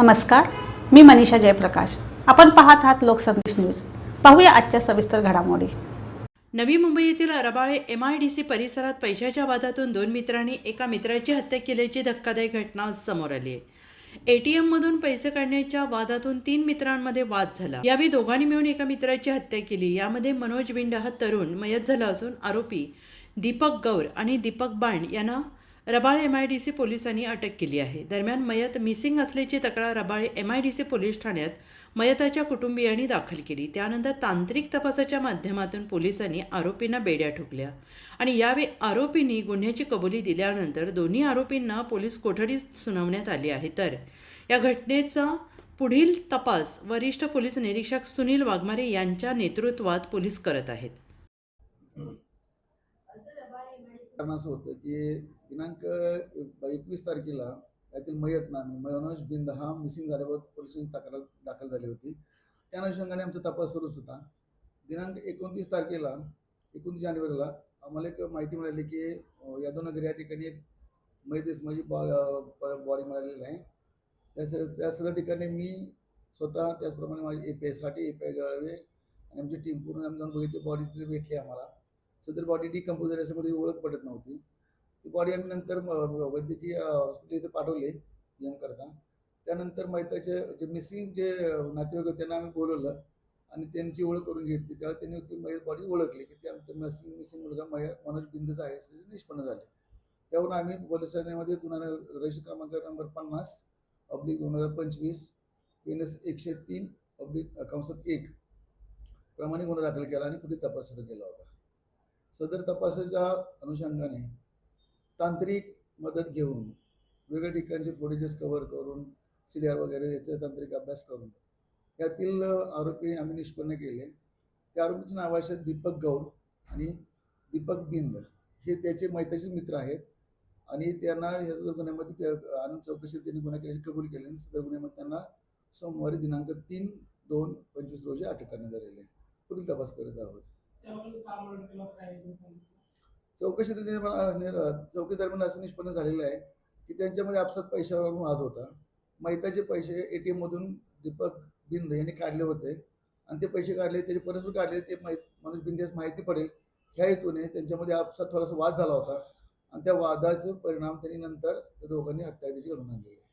नमस्कार मी मनीषा जयप्रकाश. आपण पाहत आहात लोकसंदेश न्यूज. पाहूया आजच्या सविस्तर घडामोडी. नवी मुंबई येथील Rabale M I D C परिसरात पैशाच्या वादातून दोन मित्रांनी एका मित्राची हत्या केल्याची धक्कादायक घटना समोर आली आहे. एटीएम मधून पैसे काढण्याच्या वादातून तीन मित्रांमध्ये वाद झाला. यावेळी दोघांनी मिळून एका मित्राची हत्या केली. यामध्ये मनोज बिंड हा तरुण मयत झाला असून आरोपी दीपक गौर आणि दीपक बाण यांना Rabale M I D C पोलिसांनी अटक केली आहे. दरम्यान मयत मिसिंग असल्याची तक्रार Rabale M I D C police ठाण्यात मयताच्या कुटुंबियांनी दाखल केली. त्यानंतर तांत्रिक तपासाच्या माध्यमातून पोलिसांनी आरोपींना बेड्या ठोकल्या आणि यावेळी आरोपींनी गुन्ह्याची कबुली दिल्यानंतर दोन्ही आरोपींना पोलीस कोठडीत सुनावण्यात आली आहे. तर या घटनेचा पुढील तपास वरिष्ठ पोलीस निरीक्षक सुनील वाघमारे यांच्या नेतृत्वात पोलीस करत आहेत. कारण असं होतं की दिनांक एकवीस तारखेला यातील मयत नामी मनोज बिंद हा मिसिंग झाल्यावर पोलिसांनी तक्रार दाखल झाली होती. त्या अनुषंगाने आमचा तपास सुरूच होता. दिनांक एकोणतीस तारखेला एकोणतीस जानेवारीला आम्हाला एक माहिती मिळाली की यादवनगर या ठिकाणी एक मैदेस माझी बॉ बॉडी मिळालेली आहे. त्या स त्या सगळ्या ठिकाणी मी स्वतः त्याचप्रमाणे माझी ए पी आयसाठी ए पी आय गाळवे आणि आमची टीम पूर्ण आम्ही जाऊन बघितली बॉडी तिथे भेटली आम्हाला. सदर बॉडी डिकम्पोज याच्यामध्ये ओळख पडत नव्हती. ती बॉडी आम्ही नंतर वैद्यकीय हॉस्पिटल इथे पाठवले एम करता. त्यानंतर मैताचे जे मिसिंग जे नातेवाईक होते त्यांना आम्ही बोलवलं आणि त्यांची ओळख करून घेतली. त्यावेळी त्यांनी ती मै बॉडी ओळखली की ते आमचं मिसिंग मिसिंग मुलगा मय मनोज बिंदचा आहे. असे निष्पन्न झाले. त्यावरून आम्ही पोलीस ठाण्यामध्ये गुन्हा रजिस्टर क्रमांक नंबर पन्नास अब्लिक दोन हजार पंचवीस एन एकशे तीन अब्लिक कंसात एक प्रमाणे गुन्हा दाखल केला आणि पुढील तपास सुरू केला होता. सदर तपासाच्या अनुषंगाने तांत्रिक मदत घेऊन वेगळ्या ठिकाणचे फुटेजेस कव्हर करून सी डी आर वगैरे याचा तांत्रिक अभ्यास करून यातील आरोपी आम्ही निष्पन्न केले. त्या आरोपीचे नाव आहे दीपक गौड आणि दीपक बिंद. हे त्याचे मैताचे मित्र आहेत आणि त्यांना या सदर गुन्ह्यामध्ये त्या आनंद चौकशीत त्यांनी गुन्हा केल्याची कबूल केली आणि सदर गुन्ह्यामध्ये त्यांना सोमवारी दिनांक तीन दोन पंचवीस रोजी अटक करण्यात आलेली आहे. पुढील तपास करत आहोत. चौकशी चौकी दरम्यान असं निष्पन्न झालेलं आहे की त्यांच्यामध्ये आपसात पैशावर वाद होता. मैताचे पैसे ए टी एममधून दीपक बिंद यांनी काढले होते. आणि ते पैसे काढले त्याचे परस्पर काढले ते मनोज बिंद यास माहिती पडेल. ह्या हेतूने त्यांच्यामध्ये आपसात थोडासा वाद झाला होता. आणि त्या वादाचे परिणाम त्यांनी नंतर त्या दोघांनी हत्या त्याची घडून आणलेली आहे.